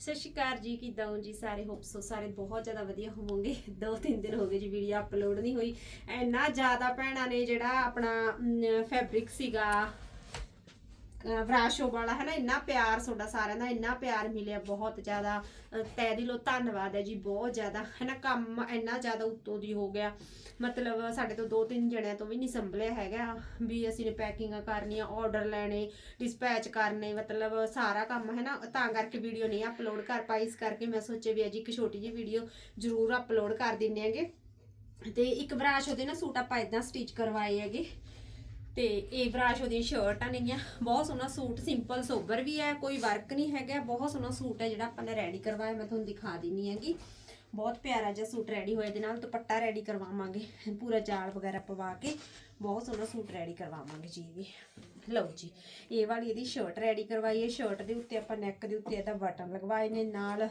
ਸਤਿ ਸ਼੍ਰੀ ਅਕਾਲ ਜੀ, ਕਿਦਾਂ ਹੋ ਜੀ? ਸਾਰੇ ਹੋਪ ਸੋ ਸਾਰੇ ਬਹੁਤ ਜ਼ਿਆਦਾ ਵਧੀਆ ਹੋਵੋਗੇ। ਦੋ ਤਿੰਨ ਦਿਨ ਹੋ ਗਏ ਜੀ ਵੀਡੀਓ ਅਪਲੋਡ ਨਹੀਂ ਹੋਈ। ਇੰਨਾ ਜ਼ਿਆਦਾ ਭੈਣਾਂ ਨੇ ਜਿਹੜਾ ਆਪਣਾ ਫੈਬਰਿਕ ਸੀਗਾ ਅਹ ਵਰਾਸ਼ੋ ਵਾਲਾ ਹੈ ਨਾ ਇੰਨਾ ਪਿਆਰ ਤੁਹਾਡਾ ਸਾਰਿਆਂ ਦਾ, ਇੰਨਾ ਪਿਆਰ ਮਿਲਿਆ, ਬਹੁਤ ਜ਼ਿਆਦਾ, ਅਹ ਦਿਲੋਂ ਧੰਨਵਾਦ ਹੈ ਜੀ, ਬਹੁਤ ਜ਼ਿਆਦਾ ਹੈ ਨਾ ਕੰਮ ਇੰਨਾ ਜ਼ਿਆਦਾ ਉੱਤੋਂ ਦੀ ਹੋ ਗਿਆ। ਮਤਲਬ ਸਾਡੇ ਤੋਂ ਦੋ ਤਿੰਨ ਜਣਿਆਂ ਤੋਂ ਵੀ ਨਹੀਂ ਸੰਭਲਿਆ ਹੈਗਾ, ਵੀ ਅਸੀਂ ਨੇ ਪੈਕਿੰਗਾਂ ਕਰਨੀਆਂ ਆਰਡਰ ਲੈਣੇ ਡਿਸਪੈਚ ਕਰਨੇ, ਮਤਲਬ ਸਾਰਾ ਕੰਮ ਹੈ ਨਾ ਤਾਂ ਕਰਕੇ ਵੀਡੀਓ ਨਹੀਂ ਅਪਲੋਡ ਕਰ ਪਾਈ, ਇਸ ਕਰਕੇ ਮੈਂ ਸੋਚਿਆ ਵੀ ਅੱਜ ਇੱਕ ਛੋਟੀ ਜਿਹੀ ਵੀਡੀਓ ਜ਼ਰੂਰ ਅਪਲੋਡ ਕਰ ਦਿੰਨੇ ਆਂਗੇ ਤੇ ਇੱਕ ਬਰਾਸ਼ ਉਹਦੇ ਨਾ ਸੂਟ ਆਪਾਂ ਇਦਾਂ ਸਟਿਚ ਕਰਵਾਏ ਹੈਗੇ। ਤੇ ਇਹ ਬਰਾਸ਼ ਉਹਦੀਆਂ ਸ਼ਰਟਾਂ ਨੇਗੀਆਂ, ਬਹੁਤ ਸੋਹਣਾ ਸੂਟ ਸਿੰਪਲ ਸੋਬਰ ਵੀ ਹੈ, ਕੋਈ ਵਰਕ ਨਹੀਂ ਹੈਗਾ, ਬਹੁਤ ਸੋਹਣਾ ਸੂਟ ਹੈ ਜਿਹੜਾ ਆਪਾਂ ਨੇ ਰੈਡੀ ਕਰਵਾਇਆ, ਮੈਂ ਤੁਹਾਨੂੰ ਦਿਖਾ ਦਿੰਨੀ ਹੈਗੀ। ਬਹੁਤ ਪਿਆਰਾ ਜਿਹਾ ਸੂਟ ਰੈਡੀ ਹੋਇਆ, ਇਹਦੇ ਨਾਲ ਦੁਪੱਟਾ ਰੈਡੀ ਕਰਵਾਵਾਂਗੇ, ਪੂਰਾ ਜਾਲ ਵਗੈਰਾ ਪਵਾ ਕੇ, ਬਹੁਤ ਸੋਹਣਾ ਸੂਟ ਰੈਡੀ ਕਰਵਾਵਾਂਗੇ ਜੀ ਵੀ ਲਓ ਜੀ, ਇਹ ਵਾਲੀ ਇਹਦੀ ਸ਼ਰਟ ਰੈਡੀ ਕਰਵਾਈ ਹੈ ਸ਼ਰਟ ਦੇ ਉੱਤੇ ਆਪਾਂ ਨੈਕ ਦੇ ਉੱਤੇ ਇਹਦਾ ਬਟਨ ਲਗਵਾਏ ਨੇ, ਨਾਲ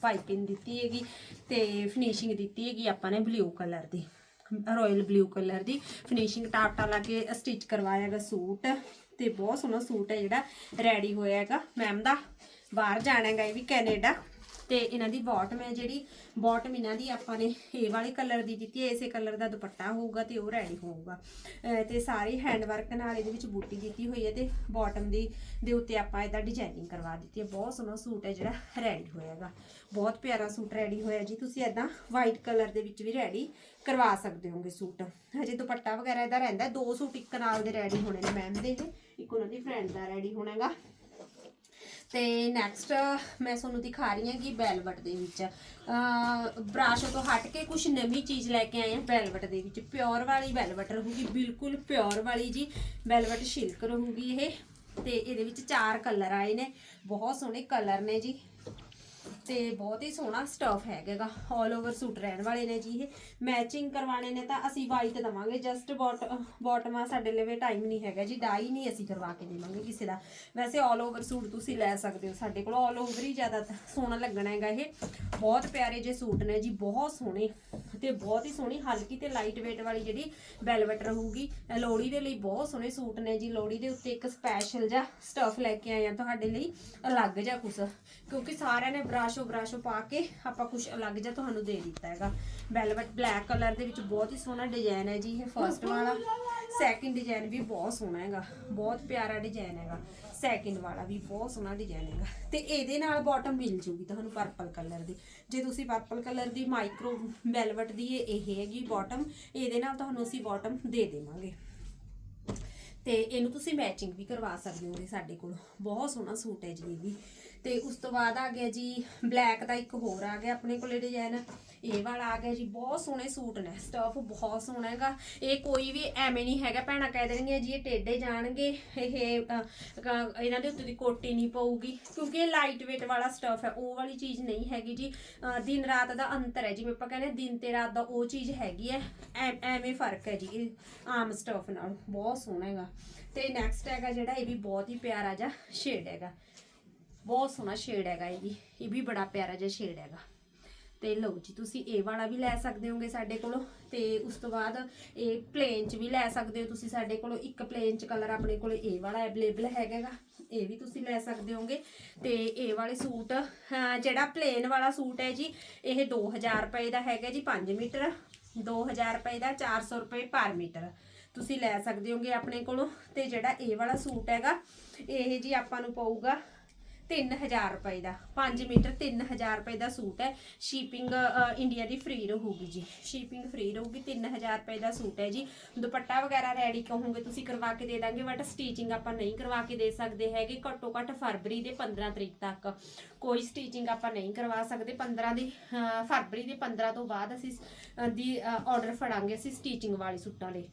ਪਾਈਪਿੰਗ ਦਿੱਤੀ ਹੈਗੀ ਤੇ ਫਿਨਿਸ਼ਿੰਗ ਦਿੱਤੀ ਹੈਗੀ ਆਪਾਂ ਨੇ ਬਲੂ ਕਲਰ ਦੀ। ਰਾਇਲ ਬਲੂ ਕਲਰ ਦੀ ਫਿਨਿਸ਼ਿੰਗ ਟਾਪਟਾ ਲਾ ਕੇ ਸਟਿਚ ਕਰਵਾਇਆ ਹੈਗਾ ਸੂਟ ਤੇ ਬਹੁਤ ਸੋਹਣਾ ਸੂਟ ਹੈ ਜਿਹੜਾ, ਰੈਡੀ ਹੋਇਆ ਹੈਗਾ। ਮੈਮ ਦਾ ਬਾਹਰ ਜਾਣਾ ਹੈਗਾ ਇਹ ਵੀ ਕੈਨੇਡਾ। ਤੇ ਇਹਨਾਂ ਦੀ ਬਾਟਮ ਹੈ ਜਿਹੜੀ ਬਾਟਮ ਇਹਨਾਂ ਦੀ ਆਪਾਂ ਨੇ ਇਹ ਵਾਲੇ ਕਲਰ ਦੀ ਦਿੱਤੀ ਹੈ, ਇਸੇ ਕਲਰ ਦਾ ਦੁਪੱਟਾ ਹੋਊਗਾ ਤੇ ਉਹ ਰੈਡੀ ਹੋਊਗਾ। ਅਹ ਤੇ ਸਾਰੀ ਹੈਂਡ ਵਰਕ ਨਾਲ ਇਹਦੇ ਵਿੱਚ ਬੂਟੀ ਦਿੱਤੀ ਹੋਈ ਹੈ ਤੇ ਬਾਟਮ ਦੀ ਦੇ ਉੱਤੇ ਆਪਾਂ ਇਹਦਾ ਡਿਜ਼ਾਈਨਿੰਗ ਕਰਵਾ ਦਿੱਤੀ ਹੈ। ਬਹੁਤ ਸੋਹਣਾ ਸੂਟ ਹੈ ਜਿਹੜਾ ਰੈਡੀ ਹੋਇਆਗਾ। ਬਹੁਤ ਪਿਆਰਾ ਸੂਟ ਰੈਡੀ ਹੋਇਆ ਜੀ। ਤੁਸੀਂ ਇਦਾਂ ਵਾਈਟ ਕਲਰ ਦੇ ਵਿੱਚ ਵੀ ਰੈਡੀ ਕਰਵਾ ਸਕਦੇ ਹੋਗੇ ਸੂਟ। ਹਜੇ ਦੁਪੱਟਾ ਵਗੈਰਾ ਇਹਦਾ ਰਹਿੰਦਾ ਦੋ ਸੂਟ ਇੱਕ ਨਾਲ ਦੇ ਰੈਡੀ ਹੋਣੇ ਨੇ ਮੈਮ ਦੇ। ਇਹ ਇੱਕ ਉਹਨਾਂ ਦੀ ਫਰੈਂਡ ਦਾ ਰੈਡੀ ਹੋਣਾਗਾ ਤੇ ਨੈਕਸਟ ਮੈਂ ਤੁਹਾਨੂੰ ਦਿਖਾ ਰਹੀ ਹਾਂ ਕਿ ਬੈਲਵਟ ਦੇ ਵਿੱਚ। ਅਹ ਤੋਂ ਹਟ ਕੇ ਕੁਝ ਨਵੀਂ ਚੀਜ਼ ਲੈ ਕੇ ਆਏ ਹਾਂ ਬੈਲਵਟ ਦੇ ਵਿੱਚ। ਪਿਓਰ ਵਾਲੀ ਬੈਲਵਟ ਰਹੂਗੀ, ਬਿਲਕੁਲ ਪਿਓਰ ਵਾਲੀ ਜੀ। ਬੈਲਵਟ ਸ਼ਿਲਕ ਰਹੂਗੀ ਇਹ। ਤੇ ਇਹਦੇ ਵਿੱਚ ਚਾਰ ਕਲਰ ਆਏ ਨੇ। ਬਹੁਤ ਸੋਹਣੇ ਕਲਰ ਨੇ ਜੀ। ਤੇ ਬਹੁਤ ਹੀ ਸੋਹਣਾ ਸਟਫ ਹੈਗਾਗਾ ਆਲ ਓਵਰ ਸੂਟ ਰਹਿਣ ਵਾਲੇ ਨੇ ਜੀ ਇਹ। ਮੈਚਿੰਗ ਕਰਵਾਣੇ ਨੇ ਤਾਂ ਅਸੀਂ ਵਾਈਟ ਦਵਾਂਗੇ। ਜਸਟ ਬਾਟਮ ਆ, ਸਾਡੇ ਲਈ ਟਾਈਮ ਨਹੀਂ ਹੈਗਾ ਜੀ। ਡਾਈ ਨਹੀਂ ਅਸੀਂ ਕਰਵਾ ਕੇ ਦੇਵਾਂਗੇ ਕਿਸੇ ਦਾ। ਵੈਸੇ ਆਲ ਓਵਰ ਸੂਟ ਤੁਸੀਂ ਲੈ ਸਕਦੇ ਹੋ ਸਾਡੇ ਕੋਲ। ਆਲ ਓਵਰ ਹੀ ਜ਼ਿਆਦਾ ਸੋਹਣਾ ਲੱਗਣਾ ਹੈਗਾ ਇਹ। ਬਹੁਤ ਪਿਆਰੇ ਜੇ ਸੂਟ ਨੇ ਜੀ, ਬਹੁਤ ਸੋਹਣੇ ਤੇ ਬਹੁਤ ਹੀ ਸੋਹਣੀ ਹਲਕੀ ਤੇ ਲਾਈਟ weight ਵਾਲੀ ਜਿਹੜੀ ਵੈਲਵਟ ਰਹੂਗੀ। ਇਹ ਲੋਹੜੀ ਦੇ ਲਈ ਬਹੁਤ ਸੋਹਣੇ ਸੂਟ ਨੇ ਜੀ। ਲੋਹੜੀ ਦੇ ਉੱਤੇ ਇੱਕ ਸਪੈਸ਼ਲ ਜਿਹਾ ਸਟਫ ਲੈ ਕੇ ਆਏ ਆ ਤੁਹਾਡੇ ਲਈ। ਅਲੱਗ ਜਿਹਾ ਕੁਛ। ਕਿਉਂਕਿ ਸਾਰਿਆਂ ਨੇ ਬਰਾਸ਼ੋ ਬਰਾਸ਼ੋ ਪਾ ਕੇ ਆਪਾਂ ਕੁਝ ਅਲੱਗ ਜਿਹਾ ਤੁਹਾਨੂੰ ਦੇ ਦਿੱਤਾ ਹੈਗਾ। ਵੈਲਵਟ ਬਲੈਕ ਕਲਰ ਦੇ ਵਿੱਚ ਬਹੁਤ ਹੀ ਸੋਹਣਾ ਡਿਜ਼ਾਈਨ ਹੈ ਜੀ ਇਹ ਫਰਸਟ ਵਾਲਾ। ਸੈਕਿੰਡ ਡਿਜ਼ਾਈਨ ਵੀ ਬਹੁਤ ਸੋਹਣਾ ਹੈਗਾ। ਬਹੁਤ ਪਿਆਰਾ ਡਿਜ਼ਾਈਨ ਹੈਗਾ। ਸੈਕਿੰਡ ਵਾਲਾ ਵੀ ਬਹੁਤ ਸੋਹਣਾ ਡਿਜ਼ਾਈਨ ਹੈਗਾ। ਤੇ ਇਹਦੇ ਨਾਲ ਬਾਟਮ ਮਿਲ ਜੂਗੀ ਤੁਹਾਨੂੰ ਪਰਪਲ ਕਲਰ ਦੀ। ਜੇ ਤੁਸੀਂ ਪਰਪਲ ਕਲਰ ਦੀ ਮਾਈਕਰੋ ਵੈਲਵਟ ਦੀ ਇਹ ਇਹ ਹੈਗੀ ਬਾਟਮ ਇਹਦੇ ਨਾਲ ਤੁਹਾਨੂੰ ਅਸੀਂ ਬਾਟਮ ਦੇ ਦੇਵਾਂਗੇ। ਤੇ ਇਹਨੂੰ ਤੁਸੀਂ ਮੈਚਿੰਗ ਵੀ ਕਰਵਾ ਸਕਦੇ ਹੋਗੇ ਸਾਡੇ ਕੋਲ। ਬਹੁਤ ਸੋਹਣਾ ਸੂਟ ਹੈ ਜੀ ਇਹ ਵੀ। ਤੇ ਉਸ ਤੋਂ ਬਾਅਦ ਆ ਗਿਆ ਜੀ ਬਲੈਕ ਦਾ ਇੱਕ ਹੋਰ ਆ ਗਿਆ ਆਪਣੇ ਕੋਲੇ ਡਿਜ਼ਾਈਨ ਇਹ ਵਾਲਾ ਆ ਗਿਆ ਜੀ, ਬਹੁਤ ਸੋਹਣੇ ਸੂਟ ਨੇ। ਸਟਫ ਬਹੁਤ ਸੋਹਣਾ ਹੈਗਾ। ਇਹ ਕੋਈ ਵੀ ਐਵੇਂ ਨਹੀਂ ਹੈਗਾ, ਭੈਣਾਂ ਕਹਿ ਦੇਣਗੀਆਂ ਜੀ ਇਹ ਟੇਡੇ ਜਾਣਗੇ। ਇਹ ਇਹਨਾਂ ਦੇ ਉੱਤੇ ਦੀ ਕੋਟੀ ਨਹੀਂ ਪਊਗੀ। ਕਿਉਂਕਿ ਇਹ ਲਾਈਟ weight ਵਾਲਾ ਸਟਫ ਹੈ, ਉਹ ਵਾਲੀ ਚੀਜ਼ ਨਹੀਂ ਹੈਗੀ ਜੀ। ਦਿਨ ਰਾਤ ਦਾ ਅੰਤਰ ਹੈ ਜਿਵੇਂ ਆਪਾਂ ਕਹਿੰਦੇ ਦਿਨ ਤੇ ਰਾਤ ਦਾ ਉਹ ਚੀਜ਼ ਹੈਗੀ ਹੈ। ਐ- ਐਵੇਂ ਫ਼ਰਕ ਹੈ ਜੀ, ਇਹ ਆਮ ਸਟਫ ਨਾਲ। ਬਹੁਤ ਸੋਹਣਾ ਹੈਗਾ। ਤੇ ਨੈਕਸਟ ਹੈਗਾ ਜਿਹੜਾ ਇਹ ਵੀ ਬਹੁਤ ਹੀ ਪਿਆਰਾ ਜਿਹਾ ਸ਼ੇਡ ਹੈਗਾ। ਬਹੁਤ ਸੋਹਣਾ ਸ਼ੇਡ ਹੈਗਾ ਇਹ ਵੀ। ਇਹ ਵੀ ਬੜਾ ਪਿਆਰਾ ਜਿਹਾ ਸ਼ੇਡ ਹੈਗਾ। ਤੇ ਲਓ ਜੀ, ਤੁਸੀਂ ਇਹ ਵਾਲਾ ਵੀ ਲੈ ਸਕਦੇ ਹੋਗੇ ਸਾਡੇ ਕੋਲੋਂ ਤੇ ਉਸ ਤੋਂ ਬਾਅਦ ਇਹ ਪਲੇਨ ਚ ਵੀ ਲੈ ਸਕਦੇ ਹੋ ਤੁਸੀਂ ਸਾਡੇ ਕੋਲੋਂ। ਇੱਕ ਪਲੇਨ ਚ ਕਲਰ ਆਪਣੇ ਕੋਲ ਇਹ ਵਾਲਾ ਅਵੇਲੇਬਲ ਹੈਗਾਗਾ ਇਹ ਵੀ ਤੁਸੀਂ ਲੈ ਸਕਦੇ ਹੋਗੇ। ਤੇ ਇਹ ਵਾਲੇ ਸੂਟ ਜਿਹੜਾ ਪਲੇਨ ਵਾਲਾ ਸੂਟ ਹੈ ਜੀ, ਇਹ 2000 ਰੁਪਏ ਦਾ ਹੈਗਾ ਜੀ 5 ਮੀਟਰ। 2000 ਰੁਪਏ ਦਾ 400 ਰੁਪਏ ਪਰ ਮੀਟਰ। ਤੁਸੀਂ ਲੈ ਸਕਦੇ ਹੋਗੇ ਆਪਣੇ ਕੋਲੋਂ ਤੇ ਜਿਹੜਾ ਇਹ ਵਾਲਾ ਸੂਟ ਹੈਗਾ ਇਹ ਜੀ ਆਪਾਂ ਨੂੰ ਪਊਗਾ 3000 ਰੁਪਏ ਦਾ। 5 ਮੀਟਰ 3000 ਰੁਪਏ ਦਾ ਸੂਟ ਹੈ। ਸ਼ਿਪਿੰਗ ਇੰਡੀਆ ਦੀ ਫ੍ਰੀ ਰਹੂਗੀ ਜੀ। ਸ਼ਿਪਿੰਗ ਫ੍ਰੀ ਰਹੂਗੀ 3000 ਰੁਪਏ ਦਾ ਸੂਟ ਹੈ ਜੀ। ਦੁਪੱਟਾ ਵਗੈਰਾ ਰੈਡੀ ਕਹੋਗੇ ਤੁਸੀਂ ਕਰਵਾ ਕੇ ਦੇ ਦਾਂਗੇ ਬਟ ਸਟੀਚਿੰਗ ਆਪਾਂ ਨਹੀਂ ਕਰਵਾ ਕੇ ਦੇ ਸਕਦੇ ਹੈਗੇ ਘੱਟੋ ਘੱਟ ਫਰਵਰੀ ਦੇ 15 ਤਰੀਕ ਤੱਕ। ਕੋਈ ਸਟੀਚਿੰਗ ਆਪਾਂ ਨਹੀਂ ਕਰਵਾ ਸਕਦੇ। 15 ਦੀ ਫਰਵਰੀ ਦੇ 15 ਤੋਂ ਬਾਅਦ ਅਸੀਂ ਅਹ, ਦੀ ਆਰਡਰ ਫੜਾਂਗੇ ਅਸੀਂ ਸਟੀਚਿੰਗ ਵਾਲੇ ਸੂਟਾਂ ਲਈ।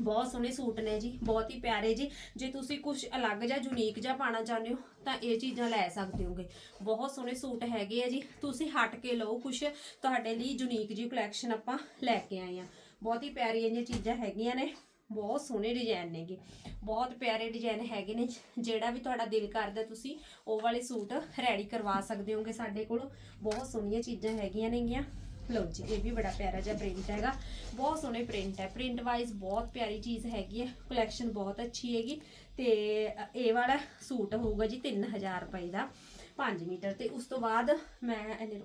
ਬਹੁਤ ਸੋਹਣੇ ਸੂਟ ਨੇ ਜੀ, ਬਹੁਤ ਹੀ ਪਿਆਰੇ ਜੀ। ਜੇ ਤੁਸੀਂ ਕੁਝ ਅਲੱਗ ਜਾਂ ਯੂਨੀਕ ਜਾਂ ਪਾਣਾ ਚਾਹੁੰਦੇ ਹੋ, ਤਾਂ ਇਹ ਚੀਜ਼ਾਂ ਲੈ ਸਕਦੇ ਹੋਗੇ। ਬਹੁਤ ਸੋਹਣੇ ਸੂਟ ਹੈਗੇ ਆ ਜੀ। ਤੁਸੀਂ ਹਟ ਕੇ ਲਓ ਕੁਝ ਤੁਹਾਡੇ ਲਈ ਯੂਨੀਕ ਜੀ ਕਲੈਕਸ਼ਨ ਆਪਾਂ ਲੈ ਕੇ ਆਏ ਆ। ਬਹੁਤ ਹੀ ਪਿਆਰੀਆਂ ਜਿਹੀਆਂ ਚੀਜ਼ਾਂ ਹੈਗੀਆਂ ਨੇ। ਬਹੁਤ ਸੋਹਣੇ ਡਿਜ਼ਾਈਨ ਨੇਗੇ। ਬਹੁਤ ਪਿਆਰੇ ਡਿਜ਼ਾਈਨ ਹੈਗੇ ਨੇ। ਜਿਹੜਾ ਵੀ ਤੁਹਾਡਾ ਦਿਲ ਕਰਦਾ ਤੁਸੀਂ ਉਹ ਵਾਲੇ ਸੂਟ ਰੈਡੀ ਕਰਵਾ ਸਕਦੇ ਹੋਗੇ ਸਾਡੇ ਕੋਲ। ਬਹੁਤ ਸੋਹਣੀਆਂ ਚੀਜ਼ਾਂ ਹੈਗੀਆਂ ਨੇਗੀਆਂ। ਲਓ ਜੀ, ਇਹ ਵੀ ਬੜਾ ਪਿਆਰਾ ਜਿਹਾ ਪ੍ਰਿੰਟ ਹੈਗਾ। ਬਹੁਤ ਸੋਹਣੇ ਪ੍ਰਿੰਟ ਹੈ। ਪ੍ਰਿੰਟ ਵਾਈਜ਼ ਬਹੁਤ ਪਿਆਰੀ ਚੀਜ਼ ਹੈਗੀ ਹੈ। ਕਲੈਕਸ਼ਨ ਬਹੁਤ ਅੱਛੀ ਹੈਗੀ। ਤੇ ਇਹ ਵਾਲਾ ਸੂਟ ਹੋਊਗਾ ਜੀ 3000 ਰੁਪਏ ਦਾ। 5 ਮੀਟਰ ਤੇ ਉਸ ਤੋਂ ਬਾਅਦ ਮੈਂ ਇਹਨੇ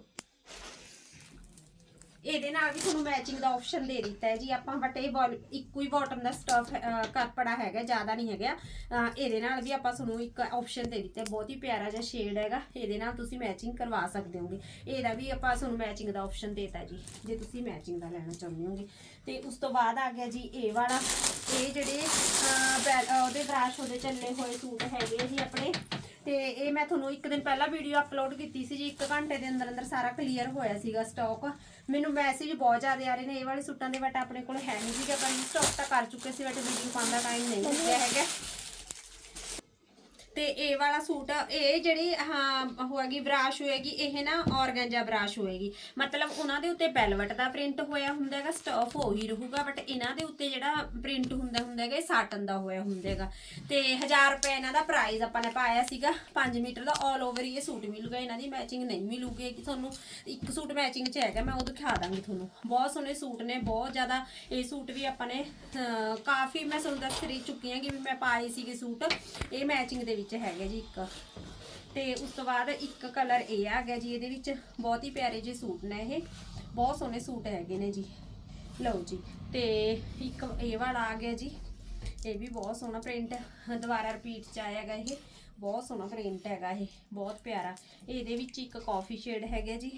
ਇਹਦੇ ਨਾਲ ਵੀ ਤੁਹਾਨੂੰ ਮੈਚਿੰਗ ਦਾ ਆਪਸ਼ਨ ਦੇ ਦਿੱਤਾ ਹੈ ਜੀ। ਆਪਾਂ ਬਟ ਇਹ ਬੋਲ ਇੱਕੋ ਹੀ ਬਾਟਮ ਦਾ ਸਟਫ ਕੱਪੜਾ ਹੈਗਾ, ਜ਼ਿਆਦਾ ਨਹੀਂ ਹੈਗਾ। ਇਹਦੇ ਨਾਲ ਵੀ ਆਪਾਂ ਤੁਹਾਨੂੰ ਇੱਕ ਆਪਸ਼ਨ ਦੇ ਦਿੱਤਾ ਬਹੁਤ ਹੀ ਪਿਆਰਾ ਜਿਹਾ ਸ਼ੇਡ ਹੈਗਾ। ਇਹਦੇ ਨਾਲ ਤੁਸੀਂ ਮੈਚਿੰਗ ਕਰਵਾ ਸਕਦੇ ਹੋਗੇ। ਇਹਦਾ ਵੀ ਆਪਾਂ ਤੁਹਾਨੂੰ ਮੈਚਿੰਗ ਦਾ ਆਪਸ਼ਨ ਦੇਤਾ ਜੀ, ਜੇ ਤੁਸੀਂ ਮੈਚਿੰਗ ਦਾ ਲੈਣਾ ਚਾਹੁੰਦੇ ਹੋਗੇ। ਤੇ ਉਸ ਤੋਂ ਬਾਅਦ ਆ ਗਿਆ ਜੀ ਇਹ ਵਾਲਾ। ਇਹ ਜਿਹੜੇ ਬੈ- ਉਹਦੇ ਬ੍ਰਾਸ਼ ਉਹਦੇ ਚੱਲੇ ਹੋਏ ਸੂਟ ਹੈਗੇ ਆ ਜੀ ਆਪਣੇ। ਤੇ ਇਹ ਮੈਂ ਤੁਹਾਨੂੰ ਇੱਕ ਦਿਨ ਪਹਿਲਾਂ ਵੀਡੀਓ ਅਪਲੋਡ ਕੀਤੀ ਸੀ ਜੀ 1 ਘੰਟੇ ਦੇ ਅੰਦਰ ਅੰਦਰ ਸਾਰਾ ਕਲੀਅਰ ਹੋਇਆ ਸੀਗਾ ਸਟਾਕ ਮੈਨੂੰ ਮੈਸੇਜ ਬਹੁਤ ਜ਼ਿਆਦਾ ਆ ਰਹੇ ਨੇ ਇਹ ਵਾਲੇ ਸੂਟਾਂ ਦੇ ਬਟ ਆਪਣੇ ਕੋਲ ਹੈ ਨਹੀਂ ਸੀਗਾ ਪਰ ਸਟਾਕ ਤਾਂ ਕਰ ਚੁੱਕੇ ਸੀ ਬਟ ਵੀਡੀਓ ਪਾਉਣ ਦਾ ਟਾਈਮ ਨਹੀਂ ਮਿਲਿਆ ਹੈਗਾ। ਤੇ ਇਹ ਵਾਲਾ ਸੂਟ, ਇਹ ਜਿਹੜੀ, ਹਾਂ ਹੋਏਗੀ ਬਰਾਸ਼ ਹੋਏਗੀ, ਇਹ ਨਾ ਔਰਗੈਂਜਾ ਬਰਾਸ਼ ਹੋਏਗੀ। ਮਤਲਬ ਉਹਨਾਂ ਦੇ ਉੱਤੇ ਵੈਲਵਟ ਦਾ ਪ੍ਰਿੰਟ ਹੋਇਆ ਹੁੰਦਾ ਹੈਗਾ ਸਟਫ ਹੋ ਹੀ ਰਹੂਗਾ ਬਟ ਇਹਨਾਂ ਦੇ ਉੱਤੇ ਜਿਹੜਾ ਪ੍ਰਿੰਟ ਹੁੰਦਾ ਹੁੰਦਾ ਹੈਗਾ, ਇਹ ਸਾਟਨ ਦਾ ਹੋਇਆ ਹੁੰਦਾ ਹੈਗਾ। ਤੇ 1000 ਰੁਪਏ ਇਹਨਾਂ ਦਾ ਪ੍ਰਾਈਸ ਆਪਾਂ ਨੇ ਪਾਇਆ ਸੀਗਾ 5 ਮੀਟਰ ਦਾ 올 ਓਵਰ ਹੀ ਇਹ ਸੂਟ ਮਿਲੂਗਾ, ਇਹਨਾਂ ਦੀ ਮੈਚਿੰਗ ਨਹੀਂ ਮਿਲੂਗੀ, ਕਿ ਤੁਹਾਨੂੰ ਇੱਕ ਸੂਟ ਮੈਚਿੰਗ ਚ ਹੈਗਾ, ਮੈਂ ਉਹ ਦਿਖਾ ਦਾਂਗੀ ਤੁਹਾਨੂੰ। ਬਹੁਤ ਸੋਹਣੇ ਸੂਟ ਨੇ, ਬਹੁਤ ਜ਼ਿਆਦਾ ਇਹ ਸੂਟ ਵੀ ਆਪਾਂ ਨੇ ਕਾਫੀ ਮੈਂ ਤੁਹਾਨੂੰ ਦੱਸ ਰਹੀ ਚੁੱਕੀ ਹਾਂ ਕਿ ਵੀ ਮੈਂ ਪਾਏ ਸੀਗੇ ਸੂਟ, ਇਹ ਮੈਚਿੰਗ ਦੇ ਵਿੱਚ ਹੈਗਾ ਜੀ ਇੱਕ। ਤੇ ਉਸ ਤੋਂ ਬਾਅਦ ਇੱਕ ਕਲਰ ਇਹ ਆ ਗਿਆ ਜੀ, ਇਹਦੇ ਵਿੱਚ ਬਹੁਤ ਹੀ ਪਿਆਰੇ ਜਿਹੇ ਸੂਟ ਨੇ ਇਹ। ਬਹੁਤ ਸੋਹਣੇ ਸੂਟ ਹੈਗੇ ਨੇ ਜੀ। ਲਓ ਜੀ, ਤੇ ਇੱਕ ਇਹ ਵਾਲਾ ਆ ਗਿਆ ਜੀ। ਇਹ ਵੀ ਬਹੁਤ ਸੋਹਣਾ ਪ੍ਰਿੰਟ ਦੁਬਾਰਾ ਰਿਪੀਟ ਚ ਆਇਆਗਾ ਇਹ। ਬਹੁਤ ਸੋਹਣਾ ਪ੍ਰਿੰਟ ਹੈਗਾ ਇਹ, ਬਹੁਤ ਪਿਆਰਾ। ਇਹਦੇ ਵਿੱਚ ਇੱਕ ਕਾਫੀ ਸ਼ੇਡ ਹੈਗਾ ਜੀ।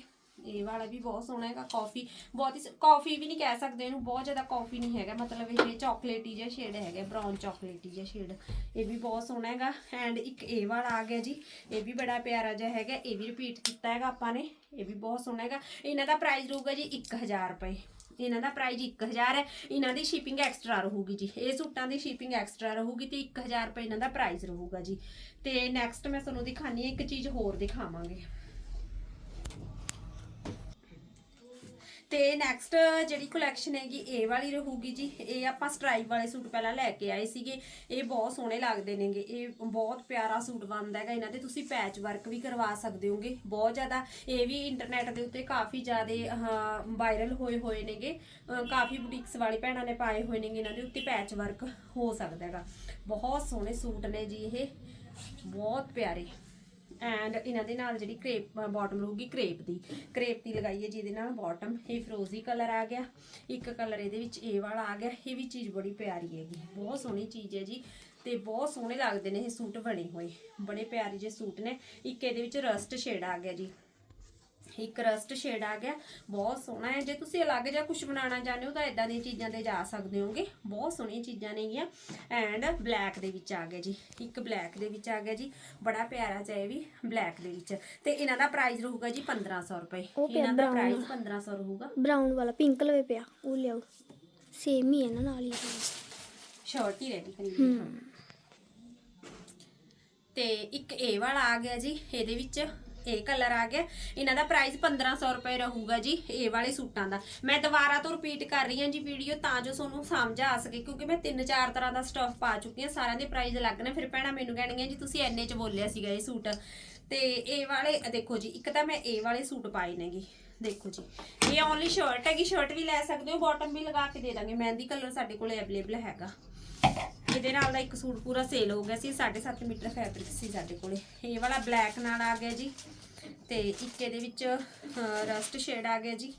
ਇਹ ਵਾਲਾ ਵੀ ਬਹੁਤ ਸੋਹਣਾ ਹੈਗਾ ਕਾਫੀ ਬਹੁਤ ਹੀ ਕਾਫੀ ਵੀ ਨਹੀਂ ਕਹਿ ਸਕਦੇ ਇਹਨੂੰ, ਬਹੁਤ ਜ਼ਿਆਦਾ ਕਾਫੀ ਨਹੀਂ ਹੈਗਾ, ਮਤਲਬ ਇਹ ਚਾਕਲੇਟੀ ਜਿਹਾ ਸ਼ੇਡ ਹੈਗਾ ਬ੍ਰਾਊਨ ਚਾਕਲੇਟੀ ਜਿਹਾ ਸ਼ੇਡ ਇਹ ਵੀ ਬਹੁਤ ਸੋਹਣਾ ਹੈਗਾ ਐਂਡ ਇੱਕ ਇਹ ਵਾਲਾ ਆ ਗਿਆ ਜੀ, ਇਹ ਵੀ ਬੜਾ ਪਿਆਰਾ ਜਿਹਾ ਹੈਗਾ, ਇਹ ਵੀ ਰਿਪੀਟ ਕੀਤਾ ਹੈਗਾ ਆਪਾਂ ਨੇ, ਇਹ ਵੀ ਬਹੁਤ ਸੋਹਣਾ ਹੈਗਾ। ਇਹਨਾਂ ਦਾ ਪ੍ਰਾਈਸ ਰਹੂਗਾ ਜੀ 1000 ਰੁਪਏ। ਇਹਨਾਂ ਦਾ ਪ੍ਰਾਈਸ 1000 ਹੈ, ਇਹਨਾਂ ਦੀ ਸ਼ਿਪਿੰਗ ਐਕਸਟਰਾ ਰਹੂਗੀ ਜੀ। ਇਹ ਸੂਟਾਂ ਦੀ ਸ਼ਿਪਿੰਗ ਐਕਸਟਰਾ ਰਹੂਗੀ ਤੇ 1000 ਰੁਪਏ ਇਹਨਾਂ ਦਾ ਪ੍ਰਾਈਸ ਰਹੂਗਾ ਜੀ। ਤੇ ਨੈਕਸਟ ਮੈਂ ਤੁਹਾਨੂੰ ਦਿਖਾਣੀ ਹੈ, ਇੱਕ ਚੀਜ਼ ਹੋਰ ਦਿਖਾਵਾਂਗੇ। ਤੇ ਨੈਕਸਟ ਜਿਹੜੀ ਕਲੈਕਸ਼ਨ ਹੈਗੀ, ਇਹ ਵਾਲੀ ਰਹੂਗੀ ਜੀ। ਇਹ ਆਪਾਂ ਸਟ੍ਰਾਈਪ ਵਾਲੇ ਸੂਟ ਪਹਿਲਾਂ ਲੈ ਕੇ ਆਏ ਸੀਗੇ। ਇਹ ਬਹੁਤ ਸੋਹਣੇ ਲੱਗਦੇ ਨੇਗੇ। ਇਹ ਬਹੁਤ ਪਿਆਰਾ ਸੂਟ ਬਣਦਾ ਹੈਗਾ। ਇਹਨਾਂ ਤੇ ਤੁਸੀਂ ਪੈਚ ਵਰਕ ਵੀ ਕਰਵਾ ਸਕਦੇ ਹੋਗੇ। ਬਹੁਤ ਜ਼ਿਆਦਾ ਇਹ ਵੀ ਇੰਟਰਨੈਟ ਦੇ ਉੱਤੇ ਕਾਫੀ ਜ਼ਿਆਦਾ ਵਾਇਰਲ ਹੋਏ ਹੋਏ ਨੇਗੇ। ਕਾਫੀ ਬੁਟੀਕਸ ਵਾਲੀ ਭੈਣਾਂ ਨੇ ਪਾਏ ਹੋਏ ਨੇਗੇ। ਇਹਨਾਂ ਦੇ ਉੱਤੇ ਪੈਚ ਵਰਕ ਹੋ ਸਕਦਾ ਹੈਗਾ। ਬਹੁਤ ਸੋਹਣੇ ਸੂਟ ਨੇ ਜੀ ਇਹ। ਬਹੁਤ ਪਿਆਰੇ। ਐਂਡ ਇਹਨਾਂ ਦੇ ਨਾਲ ਜਿਹੜੀ ਕ੍ਰੇਪ ਬਾਟਮ ਰਹੂਗੀ ਕ੍ਰੇਪ ਦੀ। ਕ੍ਰੇਪ ਦੀ ਲਗਾਈ ਹੈ ਜਿਹਦੇ ਨਾਲ ਬਾਟਮ ਇਹ ਫਰੋਜ਼ੀ ਕਲਰ ਆ ਗਿਆ। ਇੱਕ ਕਲਰ ਇਹਦੇ ਵਿੱਚ ਇਹ ਵਾਲਾ ਆ ਗਿਆ। ਇਹ ਵੀ ਚੀਜ਼ ਬੜੀ ਪਿਆਰੀ ਹੈਗੀ। ਬਹੁਤ ਸੋਹਣੀ ਚੀਜ਼ ਹੈ ਜੀ ਤੇ ਬਹੁਤ ਸੋਹਣੇ ਲੱਗਦੇ ਨੇ ਇਹ ਸੂਟ ਬਣੇ ਹੋਏ। ਬੜੇ ਪਿਆਰੇ ਜਿਹੇ ਸੂਟ ਨੇ। ਇੱਕ ਇਹਦੇ ਵਿੱਚ ਰਸਟ ਸ਼ੇਡ ਆ ਗਿਆ ਜੀ। ਇੱਕ ਰਸਟ ਸ਼ੇਡ ਆ ਗਿਆ। ਬਹੁਤ ਸੋਹਣਾ ਹੈ। ਜੇ ਤੁਸੀਂ ਅਲੱਗ ਜਿਹਾ ਕੁਝ ਬਣਾਉਣਾ ਚਾਹੁੰਦੇ ਹੋ ਤਾਂ ਇਦਾਂ ਦੀਆਂ ਚੀਜ਼ਾਂ ਤੇ ਜਾ ਸਕਦੇ ਹੋਗੇ। ਬਹੁਤ ਸੋਹਣੀਆਂ ਚੀਜ਼ਾਂ ਨੇਗੀਆਂ ਐਂਡ ਬਲੈਕ ਦੇ ਵਿੱਚ ਆ ਗਿਆ ਜੀ। ਇੱਕ ਬਲੈਕ ਦੇ ਵਿੱਚ ਆ ਗਿਆ ਜੀ। ਬੜਾ ਪਿਆਰਾ ਜਿਹਾ ਇਹ ਵੀ ਬਲੈਕ ਦੇ ਵਿੱਚ। ਤੇ ਇਹਨਾਂ ਦਾ ਪ੍ਰਾਈਸ ਰਹੂਗਾ ਜੀ 1500 ਰੁਪਏ। ਇਹਨਾਂ ਦਾ ਪ੍ਰਾਈਸ 1500 ਰਹੂਗਾ। ਬਰਾਊਨ ਵਾਲਾ ਪਿੰਕ ਲਵੇ ਪਿਆ। ਉਹ ਲਿਆਓ। ਸੇਮ ਹੀ ਹੈ ਨਾ ਨਾਲ ਹੀ ਸ਼ਾਰਟ ਹੀ ਰਹਿਣੀ ਕਰੀ ਤੇ ਇੱਕ ਇਹ ਵਾਲਾ ਆ ਗਿਆ ਜੀ ਇਹਦੇ ਵਿੱਚ। ਇਹ ਕਲਰ ਆ ਗਿਆ। ਇਹਨਾਂ ਦਾ ਪ੍ਰਾਈਸ 1500 ਰੁਪਏ ਰਹੂਗਾ ਜੀ, ਇਹ ਵਾਲੇ ਸੂਟਾਂ ਦਾ। ਮੈਂ ਦੁਬਾਰਾ ਤੋਂ ਰਿਪੀਟ ਕਰ ਰਹੀ ਹਾਂ ਜੀ ਵੀਡੀਓ ਤਾਂ ਜੋ ਤੁਹਾਨੂੰ ਸਮਝ ਆ ਸਕੇ, ਕਿਉਂਕਿ ਮੈਂ ਤਿੰਨ ਚਾਰ ਤਰ੍ਹਾਂ ਦਾ ਸਟਫ ਪਾ ਚੁੱਕੀ ਹਾਂ, ਸਾਰਿਆਂ ਦੇ ਪ੍ਰਾਈਸ ਅਲੱਗ ਨੇ। ਫਿਰ ਭੈਣਾਂ ਮੈਨੂੰ ਕਹਿਣਗੀਆਂ ਜੀ, ਤੁਸੀਂ ਐਨੇ ਚ ਬੋਲਿਆ ਸੀਗਾ ਇਹ ਸੂਟ। ਤੇ ਇਹ ਵਾਲੇ, ਦੇਖੋ ਜੀ, ਇੱਕ ਤਾਂ ਮੈਂ ਇਹ ਵਾਲੇ ਸੂਟ ਪਾਏ ਨੇਗੇ ਦੇਖੋ ਜੀ, ਇਹ ਓਨਲੀ ਸ਼ਰਟ ਹੈਗੀ ਸ਼ਰਟ ਵੀ ਲੈ ਸਕਦੇ ਹੋ ਬਾਟਮ ਵੀ ਲਗਾ ਕੇ ਦੇ ਦਾਂਗੇ। ਮਹਿੰਦੀ ਕਲਰ ਸਾਡੇ ਕੋਲ ਅਵੇਲੇਬਲ ਹੈਗਾ। ਇਹਦੇ ਨਾਲ ਦਾ ਇੱਕ ਸੂਟ ਪੂਰਾ ਸੇਲ ਹੋ ਗਿਆ ਸੀ 7.5 ਮੀਟਰ ਫੈਬਰਿਕ ਸੀ ਸਾਡੇ ਕੋਲੇ। ਇਹ ਵਾਲਾ ਬਲੈਕ ਨਾਲ ਆ ਗਿਆ ਜੀ। ਤੇ ਇੱਕ ਇਹਦੇ ਵਿੱਚ ਰਸਟ ਸ਼ੇਡ ਆ ਗਿਆ ਜੀ।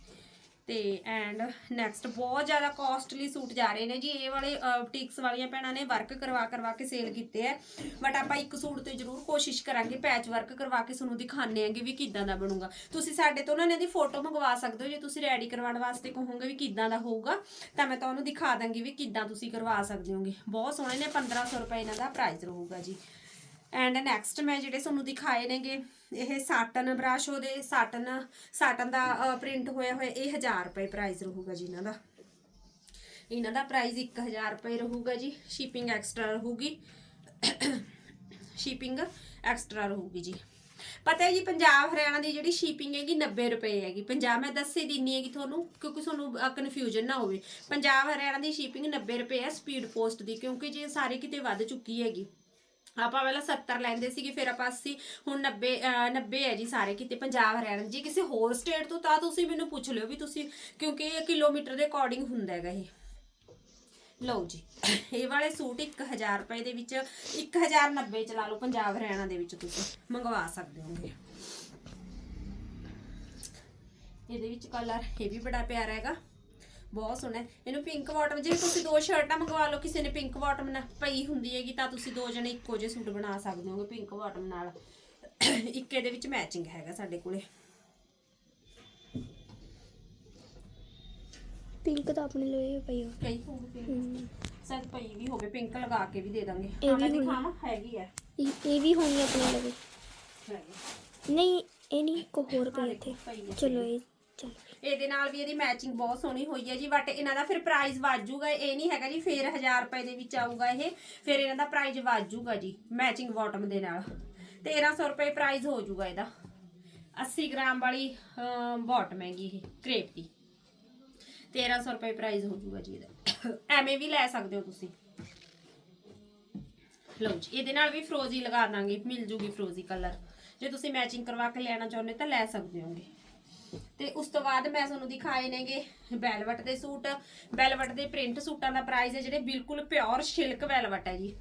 ਤੇ ਐਂਡ ਨੈਕਸਟ ਬਹੁਤ ਜ਼ਿਆਦਾ ਕਾਸਟਲੀ ਸੂਟ ਜਾ ਰਹੇ ਨੇ ਜੀ। ਇਹ ਵਾਲੇ ਬੁਟੀਕਸ ਵਾਲੀਆਂ ਭੈਣਾਂ ਨੇ ਵਰਕ ਕਰਵਾ ਕਰਵਾ ਕੇ ਸੇਲ ਕੀਤੇ ਆ। ਬਟ ਆਪਾਂ ਇੱਕ ਸੂਟ ਤੇ ਜ਼ਰੂਰ ਕੋਸ਼ਿਸ਼ ਕਰਾਂਗੇ ਪੈਚ ਵਰਕ ਕਰਵਾ ਕੇ ਤੁਹਾਨੂੰ ਦਿਖਾਣੇ ਆਂਗੇ ਵੀ ਕਿੱਦਾਂ ਦਾ ਬਣੂਗਾ। ਤੁਸੀਂ ਸਾਡੇ ਤੋਂ ਨਾ ਇਹਨਾਂ ਦੀ ਫੋਟੋ ਮੰਗਵਾ ਸਕਦੇ ਹੋ। ਜੇ ਤੁਸੀਂ ਰੈਡੀ ਕਰਵਾਉਣ ਵਾਸਤੇ ਕਹੋਗੇ ਵੀ ਕਿੱਦਾਂ ਦਾ ਹੋਊਗਾ, ਤਾਂ ਮੈਂ ਤੁਹਾਨੂੰ ਦਿਖਾ ਦਾਂਗੀ ਵੀ ਕਿੱਦਾਂ ਤੁਸੀਂ ਕਰਵਾ ਸਕਦੇ ਹੋਗੇ। ਬਹੁਤ ਸੋਹਣੇ ਨੇ 1500 ਰੁਪਏ ਇਹਨਾਂ ਦਾ ਪ੍ਰਾਈਸ ਰਹੂਗਾ ਜੀ। ਐਂਡ ਨੈਕਸਟ ਮੈਂ ਜਿਹੜੇ ਤੁਹਾਨੂੰ ਦਿਖਾਏ ਨੇਗੇ, ਇਹ ਸਾਟਨ ਬ੍ਰਸ਼ ਉਹਦੇ ਸਾਟਨ ਸਾਟਨ ਦਾ ਪ੍ਰਿੰਟ ਹੋਇਆ ਹੋਇਆ, ਇਹ 1000 ਰੁਪਏ ਪ੍ਰਾਈਸ ਰਹੂਗਾ ਜੀ ਇਹਨਾਂ ਦਾ। ਇਹਨਾਂ ਦਾ ਪ੍ਰਾਈਸ 1000 ਰੁਪਏ ਰਹੂਗਾ ਜੀ ਸ਼ਿਪਿੰਗ ਐਕਸਟਰਾ ਰਹੂਗੀ। ਸ਼ਿਪਿੰਗ ਐਕਸਟਰਾ ਰਹੂਗੀ ਜੀ। ਪਤਾ ਹੈ ਜੀ, ਪੰਜਾਬ ਹਰਿਆਣਾ ਦੀ ਜਿਹੜੀ ਸ਼ਿਪਿੰਗ ਹੈਗੀ 90 ਰੁਪਏ ਹੈਗੀ। ਪੰਜਾਬ ਮੈਂ ਦੱਸੇ ਦਿੰਨੀ ਹੈਗੀ ਤੁਹਾਨੂੰ, ਕਿਉਂਕਿ ਤੁਹਾਨੂੰ ਕਨਫਿਊਜ਼ਨ ਨਾ ਹੋਵੇ। ਪੰਜਾਬ ਹਰਿਆਣਾ ਦੀ ਸ਼ਿਪਿੰਗ 90 ਰੁਪਏ ਹੈ ਸਪੀਡ ਪੋਸਟ ਦੀ, ਕਿਉਂਕਿ ਜੇ ਸਾਰੇ ਕਿਤੇ ਵੱਧ ਚੁੱਕੀ ਹੈਗੀ ਆਪਾਂ ਪਹਿਲਾਂ 70 ਲੈਂਦੇ ਸੀਗੇ, ਫਿਰ ਆਪਾਂ 80 ਹੁਣ 90 90 ਹੈ ਜੀ ਸਾਰੇ ਕਿਤੇ ਪੰਜਾਬ ਹਰਿਆਣਾ ਜੀ ਕਿਸੇ ਹੋਰ ਸਟੇਟ ਤੋਂ, ਤਾਂ ਤੁਸੀਂ ਮੈਨੂੰ ਪੁੱਛ ਲਿਓ ਵੀ ਤੁਸੀਂ, ਕਿਉਂਕਿ ਇਹ ਕਿਲੋਮੀਟਰ ਦੇ ਅਕੋਰਡਿੰਗ ਹੁੰਦਾ ਹੈਗਾ ਇਹ। ਲਓ ਜੀ, ਇਹ ਵਾਲੇ ਸੂਟ 1000 ਰੁਪਏ ਦੇ ਵਿੱਚ 1090 ਚ ਲਾ ਲਓ ਪੰਜਾਬ ਹਰਿਆਣਾ ਦੇ ਵਿੱਚ ਤੁਸੀਂ, ਮੰਗਵਾ ਸਕਦੇ ਹੋਗੇ। ਇਹਦੇ ਵਿੱਚ ਕਲਰ ਇਹ ਵੀ ਬੜਾ ਪਿਆਰਾ ਹੈਗਾ। ਬਹੁਤ ਸੋਹਣਾ ਹੈ। ਇਹਨੂੰ ਪਿੰਕ ਬਾਟਮ ਜੇ ਤੁਸੀਂ ਦੋ ਸ਼ਰਟਾਂ ਮੰਗਵਾ ਲਓ ਕਿਸੇ ਨੇ ਪਿੰਕ ਬਾਟਮ ਨਾਲ ਪਈ ਹੁੰਦੀ ਹੈਗੀ ਤਾਂ ਤੁਸੀਂ ਦੋ ਜਣੇ ਇੱਕੋ ਜਿਹੇ ਸੂਟ ਬਣਾ ਸਕਦੇ ਹੋਗੇ ਪਿੰਕ ਬਾਟਮ ਨਾਲ। ਇੱਕ ਇਹਦੇ ਵਿੱਚ ਮੈਚਿੰਗ ਹੈਗਾ ਸਾਡੇ ਕੋਲੇ। ਪਿੰਕ ਤਾਂ ਆਪਣੇ ਲਈ ਪਈ ਹੋ ਕਈ ਹੋਊਗੀ ਪਿੰਕ ਹਮ, ਸਦ ਪਈ ਵੀ ਹੋਵੇ ਪਿੰਕ ਲਗਾ ਕੇ ਵੀ ਦੇ ਦਾਂਗੇ। ਇਹ ਹਾਂ ਮੈਂ ਵੀ ਹੋਣੀ। ਦਿਖਾਵਾਂ ਹੈਗੀ ਹੈ ਇਹ ਇਹ ਵੀ ਹੋਣੀ ਆਪਣੇ ਲਈ। ਹੈਗੀ। ਨਹੀਂ ਇਹ ਨਹੀਂ ਕੋ ਹੋਰ ਪਈ ਇੱਥੇ ਚਲੋ ਇਹ ਚਲ। ਇਹਦੇ ਨਾਲ ਵੀ ਇਹਦੀ ਮੈਚਿੰਗ ਬਹੁਤ ਸੋਹਣੀ ਹੋਈ ਹੈ ਜੀ ਬਟ ਇਹਨਾਂ ਦਾ ਫਿਰ ਪ੍ਰਾਈਸ ਵਾਜੂਗਾ, ਇਹ ਨਹੀਂ ਹੈਗਾ ਜੀ, ਫਿਰ 1000 ਰੁਪਏ ਦੇ ਵਿੱਚ ਆਊਗਾ ਇਹ, ਫਿਰ ਇਹਨਾਂ ਦਾ ਪ੍ਰਾਈਸ ਵਾਜੂਗਾ ਜੀ ਮੈਚਿੰਗ ਬਾਟਮ ਦੇ ਨਾਲ। 1300 ਰੁਪਏ ਪ੍ਰਾਈਸ ਹੋ ਜਾਊਗਾ ਇਹਦਾ। 80 ਗ੍ਰਾਮ ਵਾਲੀ ਬਾਟਮ ਹੈਗੀ ਇਹ ਕ੍ਰੇਪ ਦੀ। 1300 ਰੁਪਏ ਪ੍ਰਾਈਸ ਹੋ ਜਾਊਗਾ ਜੀ ਇਹਦਾ। ਐਵੇਂ ਵੀ ਲੈ ਸਕਦੇ ਹੋ ਤੁਸੀਂ। ਲਓ ਜੀ, ਇਹਦੇ ਨਾਲ ਵੀ ਫਰੋਜ਼ੀ ਲਗਾ ਦਾਂਗੇ, ਮਿਲ ਜੂਗੀ ਫਰੋਜ਼ੀ ਕਲਰ ਜੇ ਤੁਸੀਂ ਮੈਚਿੰਗ ਕਰਵਾ ਕੇ ਲੈਣਾ ਚਾਹੁੰਦੇ ਤਾਂ ਲੈ ਸਕਦੇ ਹੋਗੇ। ਤੇ ਉਸ ਤੋਂ ਬਾਅਦ ਮੈਂ ਤੁਹਾਨੂੰ ਦਿਖਾਏ ਨੇਗੇ ਵੈਲਵਟ ਦੇ ਸੂਟ। ਵੈਲਵਟ ਦੇ ਪ੍ਰਿੰਟ ਸੂਟਾਂ ਦਾ ਪ੍ਰਾਈਸ ਹੈ ਜਿਹੜੇ ਬਿਲਕੁਲ ਪਿਓਰ ਸਿਲਕ ਵੈਲਵਟ ਹੈ ਜੀ।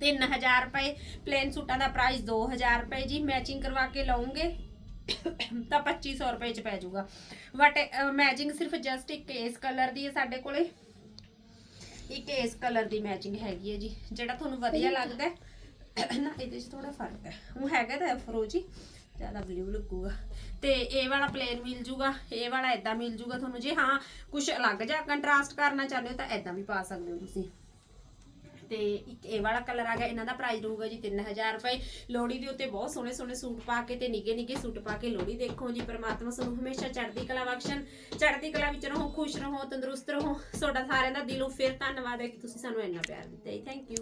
3000 ਰੁਪਏ ਪਲੇਨ ਸੂਟਾਂ ਦਾ ਪ੍ਰਾਈਸ 2000 ਰੁਪਏ ਜੀ। ਮੈਚਿੰਗ ਕਰਵਾ ਕੇ ਲਓਗੇ ਤਾਂ 2500 ਰੁਪਏ ਚ ਪੈ ਜਾਊਗਾ। ਬਟ ਮੈਚਿੰਗ ਸਿਰਫ ਜਸਟ ਇੱਕ ਇਸ ਕਲਰ ਦੀ ਹੈ ਸਾਡੇ ਕੋਲੇ। ਇੱਕ ਇਸ ਕਲਰ ਦੀ ਮੈਚਿੰਗ ਹੈਗੀ ਹੈ ਜੀ। ਜਿਹੜਾ ਤੁਹਾਨੂੰ ਵਧੀਆ ਲੱਗਦਾ ਹੈ। ਨਾ ਇਹਦੇ 'ਚ ਥੋੜਾ ਫ਼ਰਕ ਹੈ। ਉਹ ਹੈਗਾ ਤਾਂ ਫਰੋਜੀ ਜ਼ਿਆਦਾ ਬਲੂ ਲੱਗੂਗਾ। ਤੇ ਇਹ ਵਾਲਾ ਪਲੇਨ ਮਿਲ ਜੂਗਾ। ਇਹ ਵਾਲਾ ਇਦਾਂ ਮਿਲ ਜੂਗਾ ਤੁਹਾਨੂੰ। ਜੇ ਹਾਂ ਕੁਝ ਅਲੱਗ ਜਿਹਾ ਕੰਟਰਾਸਟ ਕਰਨਾ ਚਾਹੁੰਦੇ ਹੋ ਤਾਂ ਇਦਾਂ ਵੀ ਪਾ ਸਕਦੇ ਹੋ ਤੁਸੀਂ। ਤੇ ਇੱਕ ਇਹ ਵਾਲਾ ਕਲਰ ਆ ਗਿਆ। ਇਹਨਾਂ ਦਾ ਪ੍ਰਾਈਸ ਰਹੂਗਾ ਜੀ 3000 ਰੁਪਏ। ਲੋਹੜੀ ਦੇ ਉੱਤੇ ਬਹੁਤ ਸੋਹਣੇ ਸੋਹਣੇ ਸੂਟ ਪਾ ਕੇ ਤੇ ਨਿੱਗੇ ਨਿੱਗੇ ਸੂਟ ਪਾ ਕੇ ਲੋਹੜੀ ਦੇਖੋ ਜੀ। ਪਰਮਾਤਮਾ ਤੁਹਾਨੂੰ ਹਮੇਸ਼ਾ ਚੜ੍ਹਦੀ ਕਲਾ ਬਖਸ਼ਣ। ਚੜ੍ਹਦੀ ਕਲਾ ਵਿੱਚ ਰਹੋ, ਖੁਸ਼ ਰਹੋ, ਤੰਦਰੁਸਤ ਰਹੋ। ਤੁਹਾਡਾ ਸਾਰਿਆਂ ਦਾ ਦਿਲੋਂ ਫਿਰ ਧੰਨਵਾਦ ਹੈ ਕਿ ਤੁਸੀਂ ਸਾਨੂੰ ਇੰਨਾ ਪਿਆਰ ਦਿੱਤਾ ਜੀ। Thank you